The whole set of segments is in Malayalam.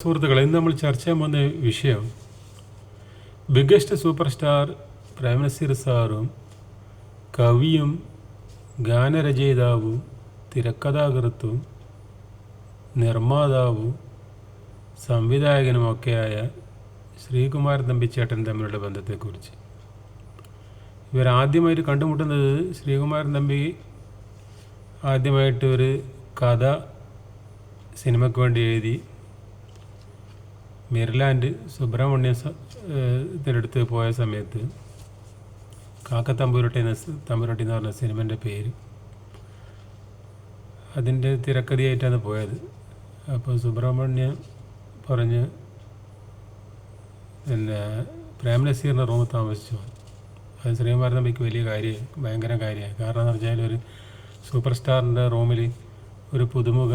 സുഹൃത്തുക്കളെ ഇന്ന് നമ്മൾ ചർച്ച ചെയ്യാൻ പോകുന്ന വിഷയം ബിഗ്ഗസ്റ്റ് സൂപ്പർ സ്റ്റാർ പ്രേംനസീർ സാറും കവിയും ഗാനരചയിതാവും തിരക്കഥാകൃത്തും നിർമ്മാതാവും സംവിധായകനുമൊക്കെയായ ശ്രീകുമാരൻ തമ്പിച്ചേട്ടൻ തമ്മിലുള്ള ബന്ധത്തെക്കുറിച്ച്. ഇവരാദ്യമായിട്ട് കണ്ടുമുട്ടുന്നത് ശ്രീകുമാരൻ തമ്പി ആദ്യമായിട്ട് ഒരു കഥ സിനിമയ്ക്ക് വേണ്ടി എഴുതി മെരിലാൻഡ് സുബ്രഹ്മണ്യ ഇതിനടുത്ത് പോയ സമയത്ത് കാക്ക തമ്പുരട്ടി എന്ന തമ്പുരട്ടി എന്ന് പറഞ്ഞ സിനിമന്റെ പേര്. അതിന്റെ തിരക്കഥയായിട്ടാണ് പോയത്. അപ്പോൾ സുബ്രഹ്മണ്യ പറഞ്ഞ് പിന്നെ പ്രേം നസീറിന്റെ റൂമിൽ താമസിച്ചു. അത് ശ്രീകുമാരൻ തമ്പിക്ക് വലിയ കാര്യം ഭയങ്കര കാര്യമായി കാരണം എന്ന് വെച്ചാൽ ഒരു സൂപ്പർ സ്റ്റാറിന്റെ റൂമിൽ ഒരു പുതുമുഖ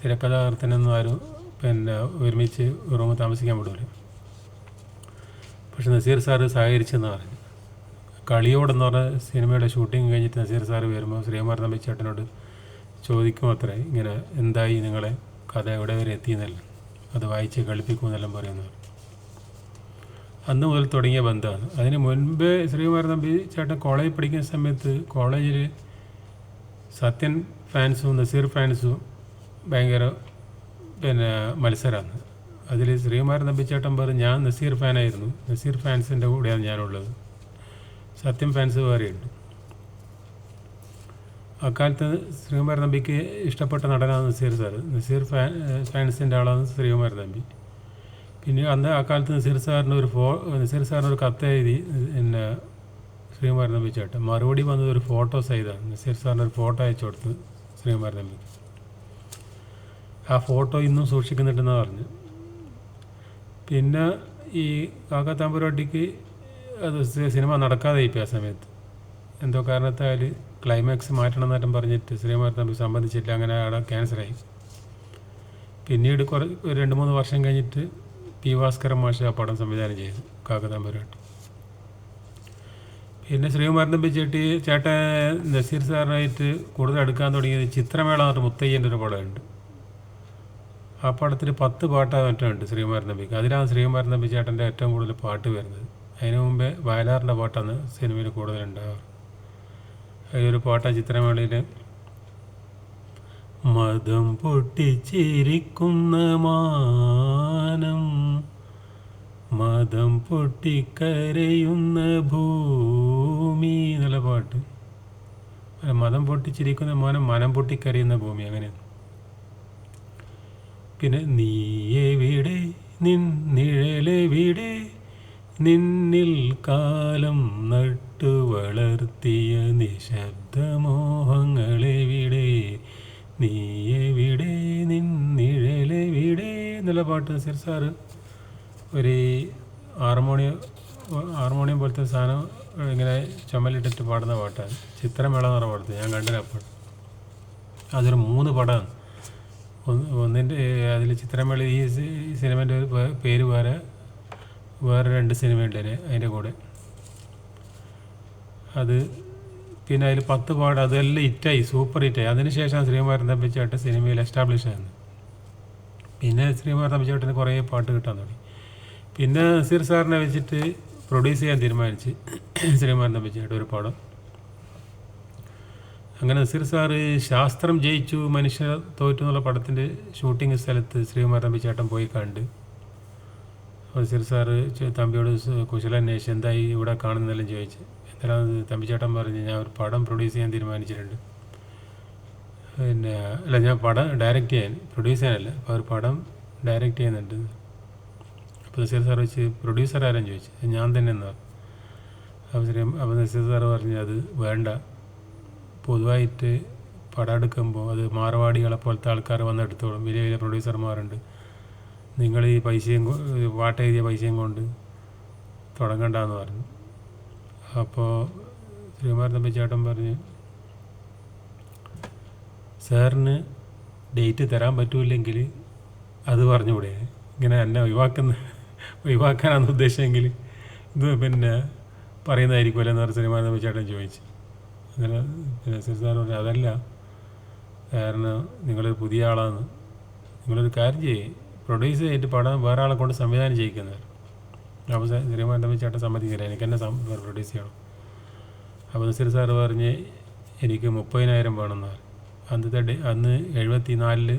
തിരക്കഥാകൃത്തിനൊന്നും ആരും പിന്നെ ഒരുമിച്ച് റൂമിൽ താമസിക്കാൻ വിടില്ല പക്ഷെ നസീർ സാറ് സഹകരിച്ചെന്ന് പറഞ്ഞു കളിയോടെന്ന് പറഞ്ഞ സിനിമയുടെ ഷൂട്ടിംഗ് കഴിഞ്ഞിട്ട് നസീർ സാറ് വരുമ്പോൾ ശ്രീകുമാർ തമ്പി ചേട്ടനോട് ചോദിക്കും അത്രേ ഇങ്ങനെ എന്തായി നിങ്ങളെ? കഥ എവിടെ വരെ എത്തിയെന്നല്ല അത് വായിച്ച് കളിപ്പിക്കുമെന്നെല്ലാം പറയുന്നത് അന്ന് മുതൽ തുടങ്ങിയ ബന്ധമാണ്. അതിന് മുൻപേ ശ്രീകുമാർ തമ്പി ചേട്ടൻ കോളേജിൽ പഠിക്കുന്ന സമയത്ത് കോളേജിൽ സത്യൻ ഫാൻസും നസീർ ഫാൻസും ഭയങ്കര പിന്നെ മത്സരമാണ് അതിൽ ശ്രീകുമാരൻ നമ്പിച്ചേട്ടൻ പറഞ്ഞു ഞാൻ നസീർ ഫാനായിരുന്നു. നസീർ ഫാൻസിന്റെ കൂടെയാണ് ഞാനുള്ളത്. സത്യം ഫാൻസ് വേറെയുണ്ട് അക്കാലത്ത് ശ്രീകുമാരൻ നമ്പിക്ക് ഇഷ്ടപ്പെട്ട നടനാണ് നസീർ സാർ നസീർ ഫാൻ ഫാൻസിന്റെ ആളാണ് ശ്രീകുമാരൻ നമ്പി. പിന്നെ അന്ന് അക്കാലത്ത് നസീർ സാറിന്റെ ഒരു ഫോ നസീർ സാറിന്റെ ഒരു കത്ത് എഴുതി പിന്നെ ശ്രീകുമാരൻ നമ്പിച്ചേട്ടൻ. ചേട്ടൻ മറുപടി വന്നത് ഒരു ഫോട്ടോ സൈതാണ്. നസീർ സാറിന്റെ ഒരു ഫോട്ടോ അയച്ചു കൊടുത്ത് ശ്രീകുമാരൻ തമ്പി ആ ഫോട്ടോ ഇന്നും സൂക്ഷിക്കുന്നുണ്ടെന്നാണ് പറഞ്ഞു. പിന്നെ ഈ കാക്ക തമ്പുരാട്ടിക്ക് അത് സിനിമ നടക്കാതെ ഇപ്പം ആ സമയത്ത്. എന്തോ കാരണത്താൽ ക്ലൈമാക്സ് മാറ്റണം എന്നേറ്റം പറഞ്ഞിട്ട് ശ്രീകുമാരൻ തമ്പി സംബന്ധിച്ചില്ല അങ്ങനെ അവിടെ ക്യാൻസറായി പിന്നീട് കുറേ ഒരു രണ്ട് മൂന്ന് വർഷം കഴിഞ്ഞിട്ട് പി ഭാസ്കരൻ മാഷ് ആ പടം സംവിധാനം ചെയ്തു കാക്ക പിന്നെ ശ്രീകുമാരൻ തമ്പി ചേട്ടി ചേട്ടൻ നസീർ സാറിനായിട്ട് കൂടുതൽ എടുക്കാൻ തുടങ്ങിയത് ചിത്രമേള എന്ന് പറഞ്ഞ മുത്തയ്യന്റെ ഒരു പടമുണ്ട്. ആ പടത്തിൽ പത്ത് പാട്ടാണ് മറ്റുണ്ട് ശ്രീകുമാരൻ നമ്പിക്ക് അതിലാണ് ശ്രീകുമാരൻ നമ്പി ചേട്ടന്റെ ഏറ്റവും കൂടുതൽ പാട്ട് വരുന്നത്. അതിനു മുമ്പേ വയലാറിന്റെ പാട്ടാണ് സിനിമയിൽ കൂടുതൽ ഉണ്ടാവാറ്. അതിലൊരു പാട്ടാണ് ചിത്രമേളയിൽ മതം പൊട്ടിച്ചിരിക്കുന്ന മാനം മതം പൊട്ടിക്കരയുന്ന ഭൂമി എന്നുള്ള പാട്ട്. മതം പൊട്ടിച്ചിരിക്കുന്ന മാനം മനം പൊട്ടിക്കരയുന്ന ഭൂമി അങ്ങനെയാണ്. പിന്നെ നീ എവിടെ നിൻ നിഴലെവിടെ നിന്നിൽ കാലം നട്ടു വളർത്തിയ നിശബ്ദമോഹങ്ങളെവിടെ നീ എവിടെ നിൻ നിഴലെവിടെ എന്നുള്ള പാട്ട് നസീർ സാറ് ഒരു ഹാർമോണിയം ഹാർമോണിയം പോലത്തെ സാധനം ഇങ്ങനെ ചുമലിട്ടിട്ട് പാടുന്ന പാട്ടാണ്. ചിത്രമേള എന്ന് പറഞ്ഞ പാടത്ത് ഞാൻ കണ്ടില്ല അപ്പോൾ അതൊരു മൂന്ന് പടമാണ്. ഒന്നിന്റെ അതിൽ ചിത്രമേള ഈ സിനിമേന്റെ പേര് വേറെ വേറെ രണ്ട് സിനിമയുണ്ട് അതിന്റെ കൂടെ. അത് പിന്നെ അതിൽ പത്ത് പാട് അതെല്ലാം ഹിറ്റായി സൂപ്പർ ഹിറ്റായി. അതിനുശേഷം ശ്രീകുമാരൻ തമ്പിച്ചേട്ടൻ സിനിമയിൽ എസ്റ്റാബ്ലിഷ് ആയിരുന്നു. പിന്നെ ശ്രീകുമാരൻ തമ്പിച്ചേട്ടന് കുറേ പാട്ട് കിട്ടാൻ തുടങ്ങി. പിന്നെ നസീർ സാറിനെ വെച്ചിട്ട് പ്രൊഡ്യൂസ് ചെയ്യാൻ തീരുമാനിച്ച് ശ്രീകുമാരൻ തമ്പിച്ചേട്ടൻ ഒരു പടം. അങ്ങനെ നസീർ സാറ് ശാസ്ത്രം ജയിച്ചു മനുഷ്യ തോറ്റു എന്നുള്ള പടത്തിന്റെ ഷൂട്ടിംഗ് സ്ഥലത്ത് ശ്രീകുമാരൻ തമ്പി ചേട്ടൻ പോയി കണ്ട്. നസീർ സാറ് തമ്പിയോട് കുശല കുശലാന്വേഷിച്ച് എന്തായി ഇവിടെ കാണുന്നതെല്ലാം ചോദിച്ചു. എന്തായാലും തമ്പി ചേട്ടൻ പറഞ്ഞ് ഞാൻ ഒരു പടം പ്രൊഡ്യൂസ് ചെയ്യാൻ തീരുമാനിച്ചിട്ടുണ്ട്. പിന്നെ അല്ല ഞാൻ പടം ഡയറക്റ്റ് ചെയ്യാൻ പ്രൊഡ്യൂസ് ചെയ്യാനല്ല അപ്പോൾ ഒരു പടം ഡയറക്റ്റ് ചെയ്യുന്നുണ്ട്. അപ്പോൾ നസീർ സാർ വെച്ച് പ്രൊഡ്യൂസർ ആരാന്ന് ചോദിച്ചു. ഞാൻ തന്നെ എന്നാ അപ്പോൾ നസീർ സാറ് പറഞ്ഞു അത് വേണ്ട. പൊതുവായിട്ട് പടം എടുക്കുമ്പോൾ അത് മാറവാടികളെ പോലത്തെ ആൾക്കാർ വന്ന് എടുത്തോളും. വലിയ വലിയ പ്രൊഡ്യൂസർമാരുണ്ട് നിങ്ങൾ ഈ പൈസയും പാട്ട് എഴുതിയ പൈസയും കൊണ്ട് തുടങ്ങണ്ടെന്ന് പറഞ്ഞു. അപ്പോൾ ശ്രീകുമാരൻ തമ്പി ചേട്ടൻ പറഞ്ഞ് സാറിന് ഡേറ്റ് തരാൻ പറ്റൂല്ലെങ്കിൽ അത് പറഞ്ഞുകൂടെ? ഇങ്ങനെ എന്നെ ഒഴിവാക്കുന്ന ഒഴിവാക്കാനാണ് ഉദ്ദേശമെങ്കിൽ ഇത് പിന്നെ പറയുന്നതായിരിക്കുമല്ലോ എന്ന് പറഞ്ഞ് തമ്പി ചേട്ടൻ ചോദിച്ചു. അങ്ങനെ പിന്നെ എസ് സാർ പറഞ്ഞു അതല്ല. കാരണം നിങ്ങളൊരു പുതിയ ആളാണ്. നിങ്ങളൊരു കാര്യം ചെയ്യേ. പ്രൊഡ്യൂസ് ചെയ്തിട്ട് പടം വേറെ ആളെ കൊണ്ട് സംവിധാനം ചെയ്യിക്കുന്നത്. അപ്പോൾ ശ്രീമാൻ തമ്മിൽ ചേട്ടൻ സമ്മതിക്കില്ല. എനിക്ക് തന്നെ പ്രൊഡ്യൂസ് ചെയ്യണം. അപ്പോൾ നസീർ സാറ് പറഞ്ഞ് എനിക്ക് മുപ്പതിനായിരം വേണമെന്ന് പറഞ്ഞു അന്നത്തെ ഡേ അന്ന് എഴുപത്തി നാലിൽ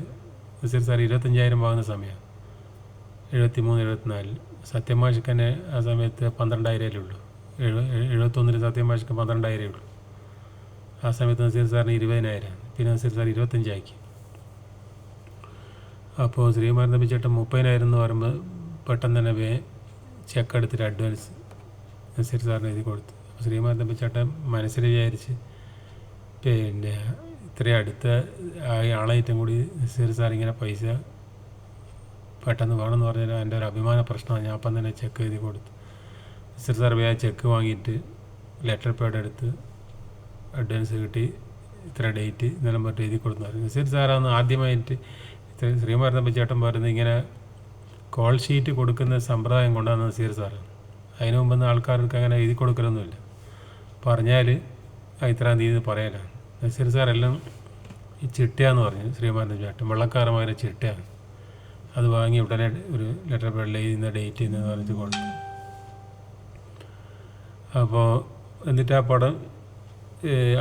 നസീർ സാർ ഇരുപത്തഞ്ചായിരം വാങ്ങുന്ന സമയമാണ് എഴുപത്തി മൂന്ന് എഴുപത്തിനാലിൽ സത്യം തന്നെ ആ സമയത്ത് പന്ത്രണ്ടായിരമേ ഉള്ളൂ. എഴു എഴുപത്തൊന്നിൽ സത്യമാഷിക്ക് പന്ത്രണ്ടായിരമേ ഉള്ളൂ. ആ സമയത്ത് നസീർ സാറിന് ഇരുപതിനായിരം പിന്നെ നസീർ സാർ ഇരുപത്തഞ്ചാക്കി. അപ്പോൾ ശ്രീകുമാരൻ തമ്പി ചേട്ടൻ മുപ്പതിനായിരം എന്ന് പറയുമ്പോൾ പെട്ടെന്ന് തന്നെ വേ ചെക്ക് എടുത്തിട്ട് അഡ്വാൻസ് നസീർ സാറിന് എഴുതി കൊടുത്തു. അപ്പോൾ ശ്രീകുമാരൻ തമ്പി ചേട്ടൻ മനസ്സിൽ വിചാരിച്ച് പിന്നെ ഇത്രയും അടുത്ത ആളായിട്ടും കൂടി നസീർ സാർ ഇങ്ങനെ പൈസ പെട്ടെന്ന് വേണമെന്ന് പറഞ്ഞാൽ എന്റെ ഒരു അഭിമാന പ്രശ്നമാണ്. ഞാൻ അപ്പം തന്നെ ചെക്ക് എഴുതി കൊടുത്തു. നസീർ സാർ വേ ചെക്ക് വാങ്ങിയിട്ട് ലെറ്റർ പേഡ് എടുത്ത് അഡ്വാൻസ് കിട്ടി ഇത്ര ഡേറ്റ് ഇന്നെല്ലാം പറഞ്ഞിട്ട് എഴുതി കൊടുത്തു നസീർ സാറാന്ന് ആദ്യമായിട്ട് ഇത്ര ശ്രീമാരൻ ചേട്ടൻ പറയുന്നത് ഇങ്ങനെ കോൾ ഷീറ്റ് കൊടുക്കുന്ന സമ്പ്രദായം കൊണ്ടാണ് നസീർ സാറ് അതിന് മുമ്പ് ആൾക്കാർക്ക് അങ്ങനെ എഴുതി കൊടുക്കലൊന്നുമില്ല. പറഞ്ഞാൽ ഇത്രാം തീയതി പറയാനാണ് നസീർ സാറെല്ലാം ഈ ചിട്ടയാന്ന് പറഞ്ഞു ശ്രീമാരുന്ന ചേട്ടൻ. വെള്ളക്കാരന്മാരെ ചിട്ടയാണ്. അത് വാങ്ങി ഉടനെ ഒരു ലെറ്റർ പേഡിൽ എഴുതുന്ന ഡേറ്റ് എന്ന് പറഞ്ഞിട്ട് കൊടുത്തു. അപ്പോൾ എന്നിട്ട് ആ പടം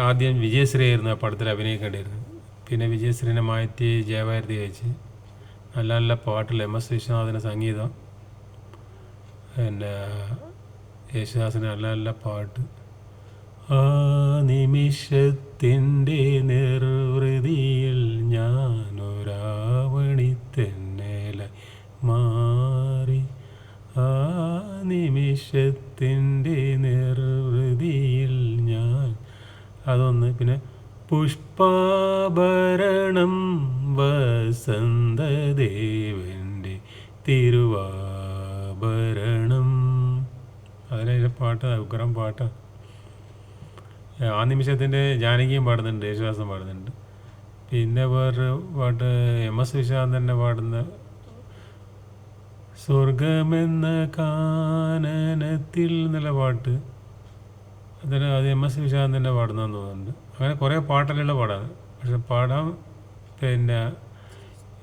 ആദ്യം വിജയശ്രീ ആയിരുന്നു ആ പടത്തിൽ അഭിനയിക്കേണ്ടിയിരുന്നത്. പിന്നെ വിജയശ്രീനെ മാറ്റി ജയഭാരതി കഴിച്ച് നല്ല നല്ല പാട്ടിൽ എം എസ് വിശ്വനാഥിന്റെ സംഗീതം. പിന്നെ യേശുദാസിന് നല്ല നല്ല പാട്ട്. ആ നിമിഷത്തിന്റെ നിർവൃതിയിൽ ഞാനൊരാവണി പിന്നെ പുഷ്പാഭരണം വസന്തദേവന്റെ തിരുവാഭരണം. അതിലെ പാട്ട് ഉഗ്രം പാട്ട്. ആ നിമിഷത്തിന്റെ ജാനകിയും പാടുന്നുണ്ട് യേശുദാസും പാടുന്നുണ്ട്. പിന്നെ വേറൊരു പാട്ട് എം എസ് വിശ്വനാഥന്റെ പാടുന്ന സ്വർഗമെന്ന കാനനത്തിൽ എന്നുള്ള പാട്ട്. അതിന് അത് എം എസ് വിശ്വനാഥന്റെ പാടുന്നതെന്ന് തോന്നുന്നുണ്ട്. അങ്ങനെ കുറേ പാട്ടലുള്ള പാടാണ്. പക്ഷെ പാടം പിന്നെ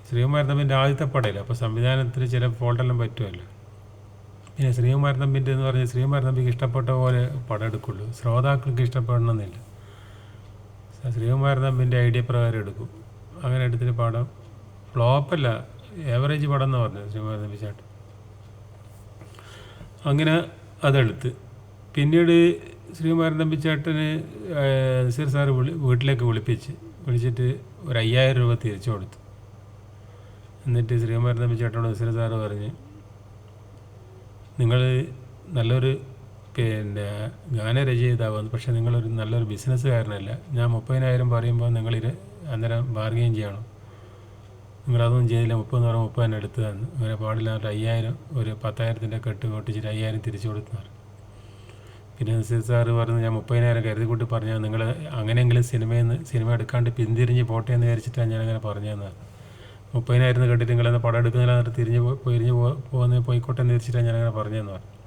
ശ്രീകുമാരൻ തമ്പിന്റെ ആദ്യത്തെ പടയില്ല അപ്പോൾ സംവിധാനത്തിൽ ചില ഫോൾട്ടെല്ലാം പറ്റുമല്ലോ. പിന്നെ ശ്രീകുമാരൻ എന്ന് പറഞ്ഞാൽ ശ്രീകുമാരൻ തമ്പിക്ക് ഇഷ്ടപ്പെട്ട പോലെ പടം എടുക്കുള്ളൂ. ശ്രോതാക്കൾക്ക് ഇഷ്ടപ്പെടണമെന്നില്ല. ശ്രീകുമാരൻ ഐഡിയ പ്രകാരം എടുക്കും. അങ്ങനെ എടുത്തിട്ട് പടം. ഫ്ലോപ്പല്ല ഏവറേജ് പടം എന്ന് പറഞ്ഞത് ശ്രീകുമാരൻ തമ്പി ചേട്ടൻ. അങ്ങനെ അതെടുത്ത്. പിന്നീട് ശ്രീകുമാരൻ തമ്പി നസീർ സാറ് വിളി വീട്ടിലേക്ക് വിളിപ്പിച്ച് വിളിച്ചിട്ട് ഒരു അയ്യായിരം രൂപ തിരിച്ചു കൊടുത്തു. എന്നിട്ട് ശ്രീകുമാരൻ തമ്പി ചേട്ടനോട് നസീർ സാറ് പറഞ്ഞ് നിങ്ങൾ നല്ലൊരു പിന്നെ ഗാനരചയിതാവാണ് പക്ഷേ നിങ്ങളൊരു നല്ലൊരു ബിസിനസ്സുകാരനല്ല. ഞാൻ മുപ്പതിനായിരം പറയുമ്പോൾ നിങ്ങൾ ഇരു അന്നേരം ബാർഗെയിൻ ചെയ്യണം. നിങ്ങളതൊന്നും ചെയ്തില്ല മുപ്പതെന്ന് പറഞ്ഞാൽ മുപ്പത് തന്നെ അങ്ങനെ പാടില്ല ഒരു അയ്യായിരം ഒരു പത്തായിരത്തിന്റെ കെട്ട് പൊട്ടിച്ചിട്ട് അയ്യായിരം തിരിച്ചു കൊടുത്തു പിന്നെ നസീർ സാറ് പറഞ്ഞു ഞാൻ മുപ്പതിനായിരം കരുതി കൂട്ടി പറഞ്ഞാൽ നിങ്ങൾ അങ്ങനെയെങ്കിലും സിനിമയിൽ നിന്ന് സിനിമ എടുക്കാണ്ട് പിന്തിരിഞ്ഞ് പോട്ടെ എന്ന് വിചാരിച്ചിട്ടാണ് ഞാനങ്ങനെ പറഞ്ഞതെന്ന്. മുപ്പതിനായിരം കണ്ടിട്ട് നിങ്ങളെന്ന് പടം എടുക്കുന്നില്ല എന്നിട്ട് തിരിഞ്ഞ് പോ- തിരിഞ്ഞ് പോ- പോകുന്ന പോയിക്കോട്ടെ എന്ന് വിചാരിച്ചിട്ടാണ് ഞാനങ്ങനെ പറഞ്ഞതെന്ന് പറഞ്ഞു.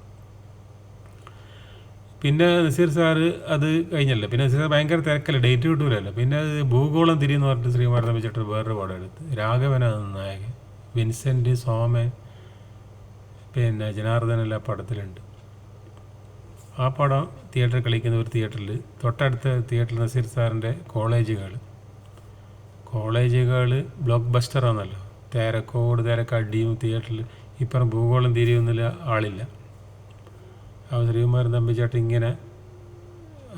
പിന്നെ നസീർ സാറ് അത് കഴിഞ്ഞല്ലോ. പിന്നെ നസീർ സാർ ഭയങ്കര തിരക്കല്ല ഡേറ്റ് കിട്ടൂലല്ലോ. പിന്നെ അത് ഭൂഗോളം തിരിയെന്ന് പറഞ്ഞിട്ട് ശ്രീമാരൻ വെച്ചിട്ട് വേറൊരു പടം എടുത്ത്. രാഘവനാണ് നായകൻ. വിൻസെന്റ് സോമൻ പിന്നെ ജനാർദ്ദനെല്ലാം പടത്തിലുണ്ട്. ആ പടം തിയേറ്ററിൽ കളിക്കുന്ന ഒരു തിയേറ്ററിൽ തൊട്ടടുത്ത തിയേറ്ററിൽ നസീർ സാറിന്റെ കോളേജുകൾ. കോളേജുകൾ ബ്ലോക്ക് ബസ്റ്ററാണല്ലോ തേരക്കോട് തേരക്കടിയും തിയേറ്ററിൽ ഇപ്പുറം ഭൂഗോളം തിരിയൊന്നുമില്ല ആളില്ല. ആ ശ്രീകുമാരൻ തമ്പിച്ചേട്ടൻ ഇങ്ങനെ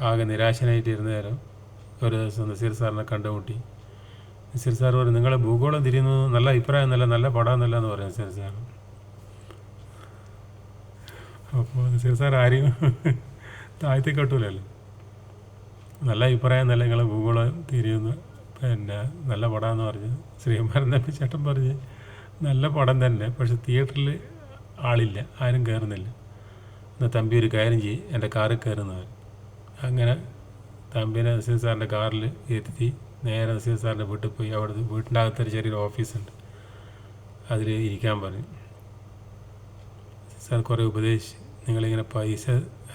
ആകെ നിരാശനായിട്ട് ഇരുന്ന നേരം ഒരു ദിവസം നസീർ സാറിനെ കണ്ടുമുട്ടി. നസീർ സാർ പറഞ്ഞു നിങ്ങളെ ഭൂഗോളം തിരിയുന്നത് നല്ല അഭിപ്രായം നല്ല നല്ല പടാന്നല്ല എന്ന് പറയും നസീർ സാർ അപ്പോൾ നസീർ സാർ ആരെയും താഴ്ത്തി കെട്ടൂലല്ലോ നല്ല അഭിപ്രായം നല്ല നിങ്ങളെ ഗൂഗിൾ തിരിയുന്നു. പിന്നെ നല്ല പടമെന്ന് പറഞ്ഞ് ശ്രീകുമാരൻ തമ്പി ചേട്ടൻ പറഞ്ഞ് നല്ല പടം തന്നെ പക്ഷെ തിയേറ്ററിൽ ആളില്ല ആരും കയറുന്നില്ല എന്നാൽ തമ്പി ഒരു കാര്യം ചെയ്യും എന്റെ കാറിൽ കയറുന്നവർ അങ്ങനെ തമ്പിനെ നസീർ സാറിന്റെ കാറിൽ എത്തി നേരെ നസീർ സാറിന്റെ വീട്ടിൽ പോയി. അവിടെ വീട്ടിന്റെ അകത്തൊരു ചെറിയൊരു ഓഫീസുണ്ട്. അതിൽ ഇരിക്കാൻ പറഞ്ഞു. സാർ കുറേ ഉപദേശിച്ച് നിങ്ങളിങ്ങനെ പൈസ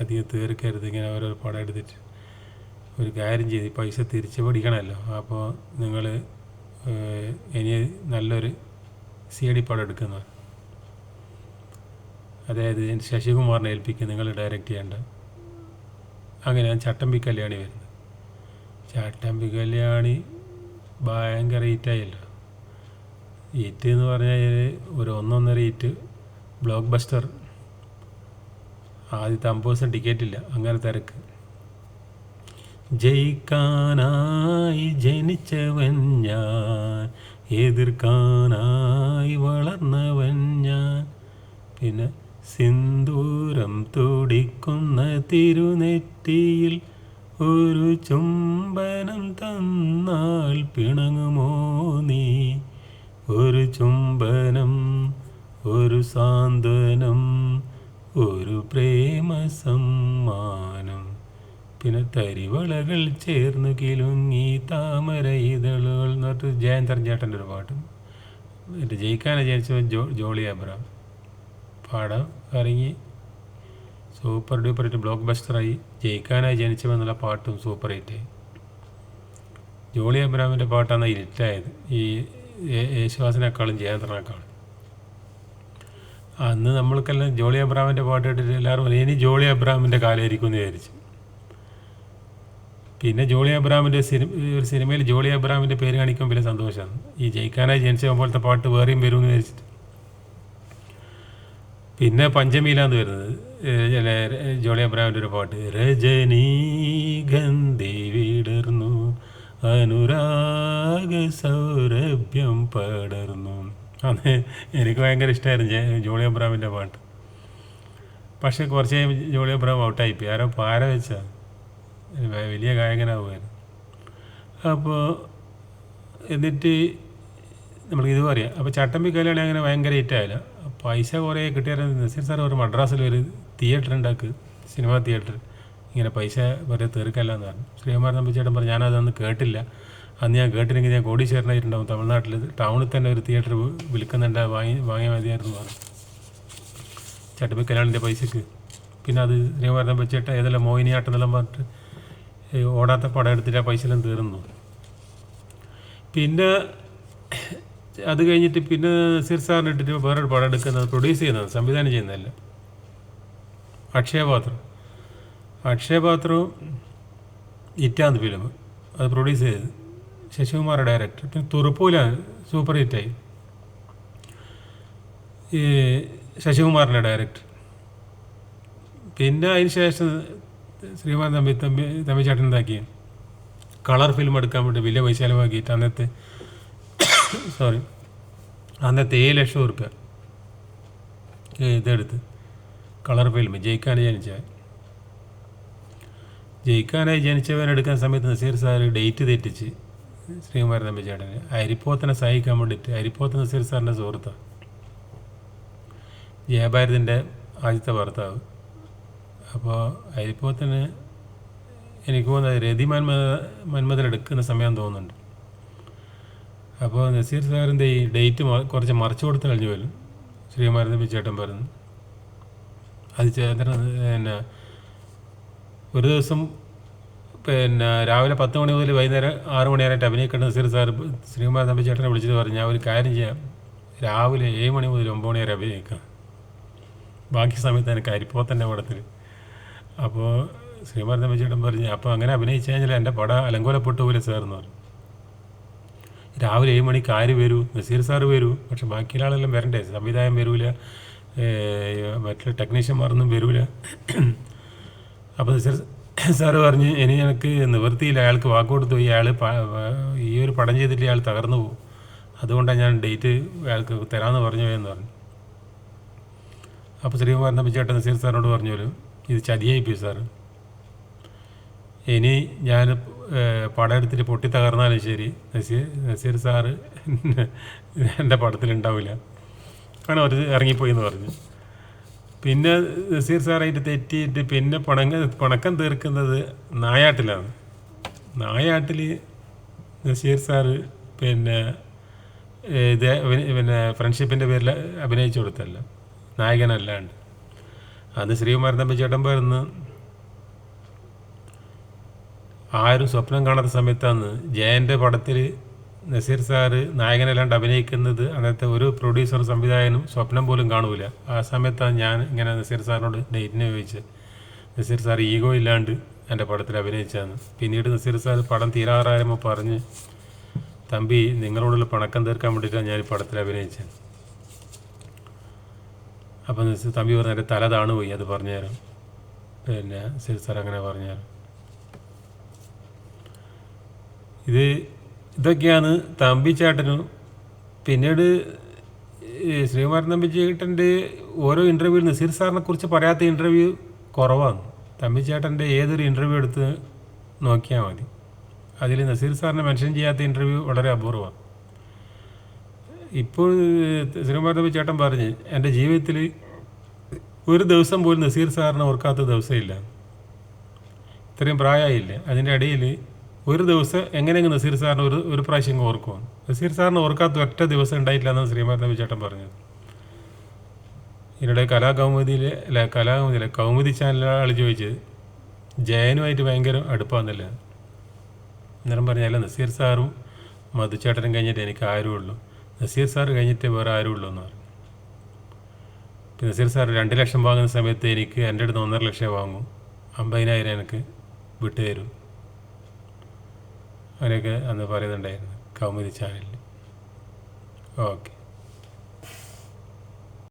അധികം തീർക്കരുത് ഇങ്ങനെ ഓരോ പടം എടുത്തിട്ട്. ഒരു കാര്യം ചെയ്ത് പൈസ തിരിച്ചു പിടിക്കണമല്ലോ. അപ്പോൾ നിങ്ങൾ ഇനി നല്ലൊരു സി ഡി പടം എടുക്കുന്ന അതായത് ശശികുമാറിനെ ഏൽപ്പിക്കുക നിങ്ങൾ ഡയറക്റ്റ് ചെയ്യേണ്ട. അങ്ങനെ ഞാൻ ചട്ടമ്പി കല്യാണി വരുന്നത് ചട്ടമ്പി കല്യാണി ഭയങ്കര ഈറ്റായല്ലോ ഈറ്റ് എന്ന് പറഞ്ഞാൽ ഒരു ഒന്നൊന്നര ഈറ്റ് ബ്ലോക്ക് ബസ്റ്റർ ആദ്യത്തെ അമ്പത് ദിവസം ടിക്കറ്റ് ഇല്ല. അങ്ങനെ തിരക്ക്. ജയിക്കാനായി ജനിച്ചവൻ ഞാൻ എതിർക്കാനായി വളർന്നവൻ ഞാൻ. പിന്നെ സിന്ദൂരം തുടിക്കുന്ന തിരുനെറ്റിയിൽ ഒരു ചുംബനം തന്നാൽ പിണങ്ങുമോ നീ? ഒരു ചുംബനം ഒരു സാന്ത്വനം ഒരു പ്രേമ സമ്മാനം. പിന്നെ തരിവളകൾ ചേർന്ന് കിലുങ്ങി താമര ഇതളുകൾ എന്ന് പറഞ്ഞിട്ട് ജയന്തർ ചേട്ടന്റെ ഒരു പാട്ട്. എന്നിട്ട് ജയിക്കാനെ ജനിച്ചത് ജോ ജോളി അബ്രാം. പാടാം ഇറങ്ങി സൂപ്പർ ഡ്യൂപ്പർ ഹിറ്റ് ബ്ലോക്ക് ബസ്റ്ററായി ജയിക്കാനായി ജനിച്ചവെന്നുള്ള പാട്ടും സൂപ്പർ ഹിറ്റായി ജോളി അബ്രാമിന്റെ പാട്ടാണ് ഹിറ്റായത്. ഈ യേശുവാസിനേക്കാളും ജയന്തനേക്കാളും അന്ന് നമ്മൾക്കെല്ലാം ജോളി അബ്രാമിന്റെ പാട്ട് കേട്ടിട്ട് എല്ലാവരും പറഞ്ഞു, ഇനി ജോളി അബ്രാമിന്റെ കാലമായിരിക്കും എന്ന് വിചാരിച്ചു. പിന്നെ ജോളി അബ്രാമിന്റെ സിനിമ ഒരു സിനിമയിൽ ജോളി അബ്രാമിന്റെ പേര് കാണിക്കുമ്പോൾ വലിയ സന്തോഷമാണ്. ഈ ജയിക്കാനായി ജനിച്ച പോലത്തെ പാട്ട് വേറെയും വരുമെന്ന് വിചാരിച്ചിട്ട്. പിന്നെ പഞ്ചമിയിലാന്ന് വരുന്നത് ജോളി അബ്രാമിന്റെ ഒരു പാട്ട്. രജനീ ഗന്ധി വിടർന്നു അനുരാഗ സൗരഭ്യം പടർന്നു. അന്ന് എനിക്ക് ഭയങ്കര ഇഷ്ടമായിരുന്നു ജോളി അബ്രാമിന്റെ പാട്ട്. പക്ഷേ കുറച്ച് ജോളി അബ്രാം ഔട്ടായിപ്പോയി. ആരോ പാര വെച്ചാൽ വലിയ ഗായകനാവുമായിരുന്നു അപ്പോൾ എന്നിട്ട് നമ്മൾക്ക് ഇത് പറയാം. അപ്പോൾ ചട്ടമ്പി കല്യാണി അങ്ങനെ ഭയങ്കര ഹിറ്റായില്ല പൈസ കുറേ കിട്ടിയായിരുന്നു. നസീർ സാർ ഒരു മദ്രാസിൽ ഒരു തിയേറ്റർ ഉണ്ടാക്കുക സിനിമാ തിയേറ്റർ ഇങ്ങനെ പൈസ വെറുതെ തീർക്കല്ല എന്ന് പറഞ്ഞു. ശ്രീകുമാരൻ തമ്പിച്ചേട്ടൻ പറഞ്ഞു ഞാനതൊന്നും കേട്ടില്ല. അന്ന് ഞാൻ കേട്ടില്ലെങ്കിൽ ഞാൻ കോടീശ്വരനായിട്ടുണ്ടാവും തമിഴ്നാട്ടിൽ. ടൗണിൽ തന്നെ ഒരു തിയേറ്റർ വിൽക്കുന്നുണ്ട് വാങ്ങി വാങ്ങിയാൽ മതിയായിരുന്നു പറഞ്ഞു. ചട്ടമ്പി കല്യാണിന്റെ പൈസക്ക്. പിന്നെ അത് ശ്രീകുമാരനെ വെച്ചിട്ട് ഏതെല്ലാം മോഹിനിയാട്ടം എന്നെല്ലാം പറഞ്ഞിട്ട് ഓടാത്ത പടം എടുത്തിട്ട് ആ പൈസ തീർന്നു. പിന്നെ അത് കഴിഞ്ഞിട്ട് പിന്നെ സിർസാറിന് ഇട്ടിട്ട് വേറൊരു പടം എടുക്കുന്നത് പ്രൊഡ്യൂസ് ചെയ്യുന്നത് സംവിധാനം ചെയ്യുന്നതല്ല. അക്ഷയപാത്രം അക്ഷയപാത്രവും ഇറ്റാന്ത് ഫിലിം അത് പ്രൊഡ്യൂസ് ചെയ്തത്. ശശികുമാർ ഡയറക്ടർ പിന്നെ തുറുപ്പൂലാണ് സൂപ്പർ ഹിറ്റായി ഈ ശശികുമാറിന്റെ ഡയറക്ടർ പിന്നെ അതിന് ശേഷം ശ്രീമാൻ തമ്പി തമ്പി തമ്പി ചേട്ടൻ എന്താക്കി? കളർ ഫിലിം എടുക്കാൻ വേണ്ടി വലിയ പൈസ ചിലവാക്കിയിട്ട് അന്നത്തെ സോറി അന്നത്തെ ഏഴ് ലക്ഷം ഉറുപ്പ്യ ഇതെടുത്ത് കളർ ഫിലിം ജയിക്കാൻ ജനിച്ച ജയിക്കാനായി ജനിച്ചവൻ എടുക്കാൻ സമയത്ത് നസീർ സാർ ഡേറ്റ് തെറ്റിച്ച് ശ്രീകുമാരൻ തമ്പിച്ചേട്ടന് അരിപ്പോത്തനെ സഹായിക്കാൻ വേണ്ടിയിട്ട് അരിപ്പോത്ത നസീർ സാറിന്റെ സുഹൃത്താണ് ജയഭാരതിന്റെ ആദ്യത്തെ ഭർത്താവ്. അപ്പോൾ അരിപ്പോത്തിന് എനിക്ക് തോന്നുന്നത് രതി മന്മ മന്മഥൻ എടുക്കുന്ന സമയം തോന്നുന്നുണ്ട്. അപ്പോൾ നസീർ സാറിന്റെ ഈ ഡേറ്റ് കുറച്ച് മറച്ചു കൊടുത്ത് കഴിഞ്ഞു പോലും ശ്രീകുമാരൻ തമ്പിച്ചേട്ടൻ പറഞ്ഞു. അത് ചേട്ടൻ പിന്നെ ഒരു ദിവസം പിന്നെ രാവിലെ പത്ത് മണി മുതൽ വൈകുന്നേരം ആറ് മണി വരെ അഭിനയിക്കേണ്ട നസീർ സാർ ശ്രീകുമാരൻ തമ്പി ചേട്ടനെ വിളിച്ചിട്ട് പറഞ്ഞു ഞാൻ ഒരു കാര്യം ചെയ്യാം. രാവിലെ ഏഴ് മണി മുതൽ ഒമ്പത് മണി വരെ അഭിനയിക്കാം. ബാക്കി സമയത്ത് എനിക്ക് തന്നെ പടത്തിൽ അപ്പോൾ ശ്രീകുമാരൻ തമ്പി ചേട്ടൻ പറഞ്ഞു അപ്പോൾ അങ്ങനെ അഭിനയിച്ചു കഴിഞ്ഞാൽ എന്റെ പടം അലങ്കോലപ്പെട്ടു പോലെ സാറെന്ന് പറഞ്ഞു. രാവിലെ ഏഴ് മണിക്ക് ആര് വരൂ? നസീർ സാറ് വരൂ. പക്ഷെ ബാക്കിയുള്ള ആളെല്ലാം വരണ്ടേ? സംവിധായം വരൂല. മറ്റുള്ള ടെക്നീഷ്യന്മാരൊന്നും വരൂല. അപ്പോൾ നസീർ സാറ് പറഞ്ഞു ഇനി എനിക്ക് നിവൃത്തിയില്ല. അയാൾക്ക് വാക്ക് കൊടുത്തു. അയാൾ ഈ ഒരു പടം ചെയ്തിട്ട് അയാൾ തകർന്നു പോകും. അതുകൊണ്ടാണ് ഞാൻ ഡേറ്റ് അയാൾക്ക് തരാമെന്ന് പറഞ്ഞു പോയെന്ന് പറഞ്ഞു. അപ്പോൾ ശ്രീകുമാരൻ തമ്പിച്ചേട്ടൻ നസീർ സാറിനോട് പറഞ്ഞു ഇത് ചതിയായി പോയി സാറ്. ഇനി ഞാൻ പടം എടുത്തിട്ട് പൊട്ടി തകർന്നാലും ശരി. നസീർ നസീർ സാറ് എന്റെ പടത്തിലുണ്ടാവില്ല. കാരണം അവർ ഇറങ്ങിപ്പോയി എന്ന് പറഞ്ഞു. പിന്നെ നസീർ സാറായിട്ട് തെറ്റിയിട്ട് പിന്നെ പണങ്ങ പണക്കം തീർക്കുന്നത് നായാട്ടിലാണ്. നായാട്ടിൽ നസീർ സാറ് പിന്നെ ഇത് പിന്നെ ഫ്രണ്ട്ഷിപ്പിന്റെ പേരിൽ അഭിനയിച്ചു കൊടുത്തല്ല. നായകനല്ലാണ്ട്. അത് ശ്രീകുമാരൻ തമ്പി ചേട്ടൻ പേർന്ന് ആരും സ്വപ്നം കാണാത്ത സമയത്താണ് ജയന്റെ പടത്തിൽ നസീർ സാറ് നായകനല്ലാണ്ട് അഭിനയിക്കുന്നത് അന്നത്തെ ഒരു പ്രൊഡ്യൂസർ സംവിധായകനും സ്വപ്നം പോലും കാണൂല. ആ സമയത്താണ് ഞാൻ ഇങ്ങനെ നസീർ സാറിനോട് ഡേറ്റിനെ ചോദിച്ചത്. നസീർ സാർ ഈഗോ ഇല്ലാണ്ട് എന്റെ പടത്തിൽ അഭിനയിച്ചതെന്ന്. പിന്നീട് നസീർ സാർ പടം തീരാറാകുമ്പോൾ പറഞ്ഞ് തമ്പി നിങ്ങളോടുള്ള പണക്കം തീർക്കാൻ വേണ്ടിയിട്ടാണ് ഞാൻ ഈ പടത്തിൽ അഭിനയിച്ചത്. അപ്പം നസീർ തമ്പി പറഞ്ഞു എന്റെ തല താണു പോയി അത് പറഞ്ഞു തരാം പിന്നെ നസീർ സാർ അങ്ങനെ പറഞ്ഞു തരാം ഇത് ഇതൊക്കെയാണ് തമ്പിച്ചേട്ടനും പിന്നീട് ശ്രീകുമാരൻ തമ്പിച്ചേട്ടന്റെ ഓരോ ഇന്റർവ്യൂ നസീർ സാറിനെ കുറിച്ച് പറയാത്ത ഇന്റർവ്യൂ കുറവാണ്. തമ്പിച്ചേട്ടന്റെ ഏതൊരു ഇന്റർവ്യൂ എടുത്ത് നോക്കിയാൽ മതി. അതിൽ നസീർ സാറിനെ മെൻഷൻ ചെയ്യാത്ത ഇന്റർവ്യൂ വളരെ അപൂർവമാണ്. ഇപ്പോൾ ശ്രീകുമാരൻ തമ്പിച്ചേട്ടൻ പറഞ്ഞ് എന്റെ ജീവിതത്തിൽ ഒരു ദിവസം പോലും നസീർ സാറിനെ ഓർക്കാത്ത ദിവസമില്ല. ഇത്രയും പ്രായമായില്ലേ? അതിന്റെ ഇടയിൽ ഒരു ദിവസം എങ്ങനെയെങ്കിലും നസീർ സാറിന് ഒരു ഒരു പ്രാവശ്യം ഓർക്കുവാണ് നസീർ സാറിന് ഓർക്കാത്ത ഒറ്റ ദിവസം ഉണ്ടായിട്ടില്ല എന്നാണ് ശ്രീമാരൻ ചേട്ടൻ പറഞ്ഞത്. ഇതിനിടെ കലാകൗമുദിയിലെ അല്ല കലാകൗമുദിയിലെ കൗമുദി ചാനലിലെ ചോദിച്ചത് ജയനുമായിട്ട് ഭയങ്കര അടുപ്പാന്നല്ലേ? അന്നേരം പറഞ്ഞാൽ നസീർ സാറും മധുചേട്ടനും കഴിഞ്ഞിട്ട് എനിക്ക് ആരും ഉള്ളൂ നസീർ സാർ കഴിഞ്ഞിട്ട് വേറെ ആരും ഉള്ളൂ എന്ന് പറഞ്ഞു നസീർ സാർ രണ്ട് ലക്ഷം വാങ്ങുന്ന സമയത്ത് എനിക്ക് എന്റെ അടുത്ത് ഒന്നര ലക്ഷം വാങ്ങും. അമ്പതിനായിരം എനിക്ക് വിട്ടു തരും അങ്ങനെയൊക്കെ അന്ന് പറയുന്നുണ്ടായിരുന്നു കൗമുദി ചാനലിൽ ഓക്കെ.